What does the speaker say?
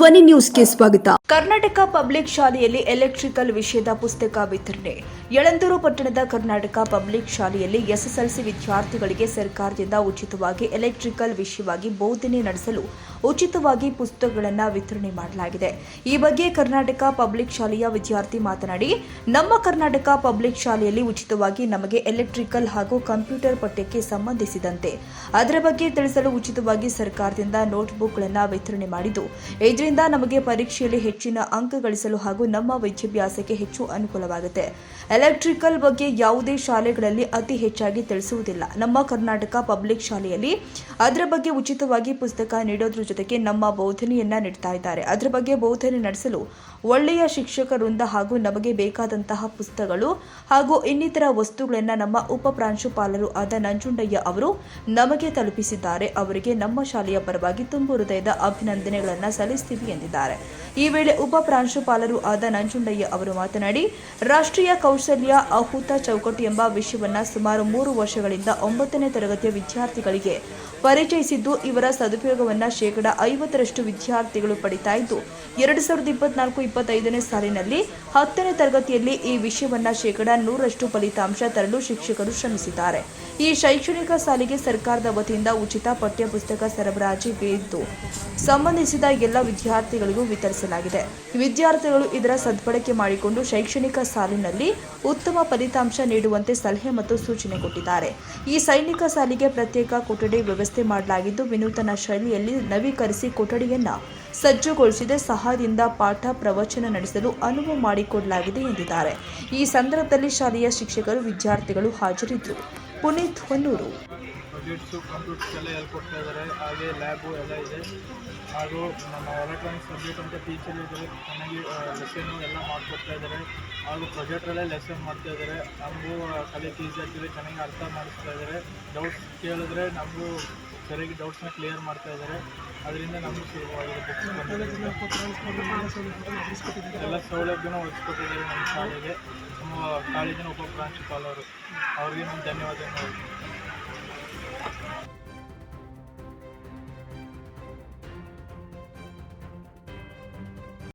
ಧ್ವನಿ ನ್ಯೂಸ್ಗೆ ಸ್ವಾಗತ. ಕರ್ನಾಟಕ ಪಬ್ಲಿಕ್ ಶಾಲೆಯಲ್ಲಿ ಎಲೆಕ್ಟ್ರಿಕಲ್ ವಿಷಯದ ಪುಸ್ತಕ ವಿತರಣೆ. ಯಳಂದೂರು ಪಟ್ಟಣದ ಕರ್ನಾಟಕ ಪಬ್ಲಿಕ್ ಶಾಲೆಯಲ್ಲಿ ಎಸ್ಎಸ್ಎಲ್ಸಿ ವಿದ್ಯಾರ್ಥಿಗಳಿಗೆ ಸರ್ಕಾರದಿಂದ ಉಚಿತವಾಗಿ ಎಲೆಕ್ಟ್ರಿಕಲ್ ವಿಷಯವಾಗಿ ಬೋಧನೆ ನಡೆಸಲು ಉಚಿತವಾಗಿ ಪುಸ್ತಕಗಳನ್ನು ವಿತರಣೆ ಮಾಡಲಾಗಿದೆ. ಈ ಬಗ್ಗೆ ಕರ್ನಾಟಕ ಪಬ್ಲಿಕ್ ಶಾಲೆಯ ವಿದ್ಯಾರ್ಥಿ ಮಾತನಾಡಿ, ನಮ್ಮ ಕರ್ನಾಟಕ ಪಬ್ಲಿಕ್ ಶಾಲೆಯಲ್ಲಿ ಉಚಿತವಾಗಿ ನಮಗೆ ಎಲೆಕ್ಟ್ರಿಕಲ್ ಹಾಗೂ ಕಂಪ್ಯೂಟರ್ ಪಠ್ಯಕ್ಕೆ ಸಂಬಂಧಿಸಿದಂತೆ ಅದರ ಬಗ್ಗೆ ತಿಳಿಸಲು ಉಚಿತವಾಗಿ ಸರ್ಕಾರದಿಂದ ನೋಟ್ಬುಕ್ಗಳನ್ನು ವಿತರಣೆ ಮಾಡಿದ್ದು ಇದರಿಂದ ನಮಗೆ ಪರೀಕ್ಷೆಯಲ್ಲಿ ಹೆಚ್ಚಿನ ಅಂಕ ಗಳಿಸಲು ಹಾಗೂ ನಮ್ಮ ವಿದ್ಯಾಭ್ಯಾಸಕ್ಕೆ ಹೆಚ್ಚು ಅನುಕೂಲವಾಗುತ್ತೆ. ಎಲೆಕ್ಟ್ರಿಕಲ್ ಬಗ್ಗೆ ಯಾವುದೇ ಶಾಲೆಗಳಲ್ಲಿ ಅತಿ ಹೆಚ್ಚಾಗಿ ತಿಳಿಸುವುದಿಲ್ಲ. ನಮ್ಮ ಕರ್ನಾಟಕ ಪಬ್ಲಿಕ್ ಶಾಲೆಯಲ್ಲಿ ಅದರ ಬಗ್ಗೆ ಉಚಿತವಾಗಿ ಪುಸ್ತಕ ನೀಡೋದ್ರ ಜೊತೆಗೆ ನಮ್ಮ ಬೋಧನೆಯನ್ನ ನೀಡ್ತಾ ಇದ್ದಾರೆ. ಅದರ ಬಗ್ಗೆ ಬೋಧನೆ ನಡೆಸಲು ಒಳ್ಳೆಯ ಶಿಕ್ಷಕರಿಂದ ಹಾಗೂ ನಮಗೆ ಬೇಕಾದಂತಹ ಪುಸ್ತಕಗಳು ಹಾಗೂ ಇನ್ನಿತರ ವಸ್ತುಗಳನ್ನು ನಮ್ಮ ಉಪ ಪ್ರಾಂಶುಪಾಲರು ಆದ ನಂಜುಂಡಯ್ಯ ಅವರು ನಮಗೆ ತಲುಪಿಸಿದ್ದಾರೆ. ಅವರಿಗೆ ನಮ್ಮ ಶಾಲೆಯ ಪರವಾಗಿ ತುಂಬು ಹೃದಯದ ಅಭಿನಂದನೆಗಳನ್ನು ಸಲ್ಲಿಸ್ತೀವಿ. ಎಂದಿದ್ದಾರೆ. ಈ ವೇಳೆ ಉಪ ಪ್ರಾಂಶುಪಾಲರು ಆದ ನಂಜುಂಡಯ್ಯ ಅವರು ಮಾತನಾಡಿ, ರಾಷ್ಟ್ರೀಯ ಕೌಶಲ್ಯ ಅಹುತ ಚೌಕಟ್ಟು ಎಂಬ ವಿಷಯವನ್ನ ಸುಮಾರು ಮೂರು ವರ್ಷಗಳಿಂದ ಒಂಬತ್ತನೇ ತರಗತಿಯ ವಿದ್ಯಾರ್ಥಿಗಳಿಗೆ ಪರಿಚಯಿಸಿದ್ದು, ಇವರ ಸದುಪಯೋಗವನ್ನ ಶೇಕಡ ಐವತ್ತರಷ್ಟು ವಿದ್ಯಾರ್ಥಿಗಳು ಪಡಿತಾ ಇದ್ದು, ಎರಡು ಸಾವಿರದ ಇಪ್ಪತ್ನಾಲ್ಕು ಇಪ್ಪತ್ತೈದನೇ ಸಾಲಿನಲ್ಲಿ ಹತ್ತನೇ ತರಗತಿಯಲ್ಲಿ ಈ ವಿಷಯವನ್ನ ಶೇಕಡ ನೂರಷ್ಟು ಫಲಿತಾಂಶ ತರಲು ಶಿಕ್ಷಕರು ಶ್ರಮಿಸಿದ್ದಾರೆ. ಈ ಶೈಕ್ಷಣಿಕ ಸಾಲಿಗೆ ಸರ್ಕಾರದ ವತಿಯಿಂದ ಉಚಿತ ಪಠ್ಯಪುಸ್ತಕ ಪುಸ್ತಕ ಸರಬರಾಜಿಗಿದ್ದು ಸಂಬಂಧಿಸಿದ ಎಲ್ಲ ವಿದ್ಯಾರ್ಥಿಗಳಿಗೂ ವಿತರಿಸಲಾಗಿದೆ. ವಿದ್ಯಾರ್ಥಿಗಳು ಇದರ ಸದ್ಬಳಕೆ ಮಾಡಿಕೊಂಡು ಶೈಕ್ಷಣಿಕ ಸಾಲಿನಲ್ಲಿ ಉತ್ತಮ ಫಲಿತಾಂಶ ನೀಡುವಂತೆ ಸಲಹೆ ಮತ್ತು ಸೂಚನೆ ಕೊಟ್ಟಿದ್ದಾರೆ. ಈ ಸೈನಿಕ ಸಾಲಿಗೆ ಪ್ರತ್ಯೇಕ ಕೊಠಡಿ ವ್ಯವಸ್ಥೆ ಮಾಡಲಾಗಿದ್ದು, ವಿನೂತನ ಶೈಲಿಯಲ್ಲಿ ನವೀಕರಿಸಿ ಕೊಠಡಿಯನ್ನು ಸಜ್ಜುಗೊಳಿಸಿದ. ಸಹಾಯದಿಂದ ಪಾಠ ಪ್ರವಚನ ನಡೆಸಲು ಅನುವು ಮಾಡಿಕೊಡಲಾಗಿದೆ ಎಂದಿದ್ದಾರೆ. ಈ ಸಂದರ್ಭದಲ್ಲಿ ಶಾಲೆಯ ಶಿಕ್ಷಕರು, ವಿದ್ಯಾರ್ಥಿಗಳು ಹಾಜರಿದ್ದರು. ಪುನೀತ್ ಹೊನ್ನೂರು. ಪ್ರಾಜೆಕ್ಟ್ಸು ಕಂಪ್ಯೂಟರ್ಸ್ ಎಲ್ಲ ಹೇಳ್ಕೊಡ್ತಾ ಇದ್ದಾರೆ, ಹಾಗೆ ಲ್ಯಾಬು ಎಲ್ಲ ಇದೆ. ಹಾಗೂ ನಮ್ಮ ಎಲೆಕ್ಟ್ರಾನಿಕ್ಸ್ ಸಬ್ಜೆಕ್ಟ್ ಅಂತ ಟೀಚರ್ ಇದ್ದಾರೆ, ಚೆನ್ನಾಗಿ ಲೆಸನ್ನು ಎಲ್ಲ ಮಾಡಿಕೊಡ್ತಾ ಇದ್ದಾರೆ. ಹಾಗೂ ಪ್ರೊಜೆಕ್ಟ್ರಲ್ಲೇ ಲೆಸನ್ ಮಾಡ್ತಾ ಇದ್ದಾರೆ. ನಮಗೂ ಕಲಿಯಕ್ಕೆ ಈಸಿ ಆಗ್ತಿದೆ, ಚೆನ್ನಾಗಿ ಅರ್ಥ ಮಾಡಿಸ್ತಾ ಇದ್ದಾರೆ. ಡೌಟ್ಸ್ ಕೇಳಿದ್ರೆ ನಮಗೂ ಸರಿಯಾಗಿ ಡೌಟ್ಸ್ನ ಕ್ಲಿಯರ್ ಮಾಡ್ತಾ ಇದ್ದಾರೆ. ಅದರಿಂದ ನಮಗೂ ಸುಲಭವಾಗಿದೆ ಎಲ್ಲ ಸೌಲಭ್ಯನೂ ಒದಗಿಸ್ಕೊಟ್ಟಿದ್ದಾರೆ ನಮ್ಮ ಶಾಲೆಗೆ. ನಮ್ಮ ಕಾಲೇಜಿನ ಉಪ ಪ್ರಾಂಶುಪಾಲರು. ಅವ್ರಿಗೆ ನಮ್ಮ ಧನ್ಯವಾದಗಳು.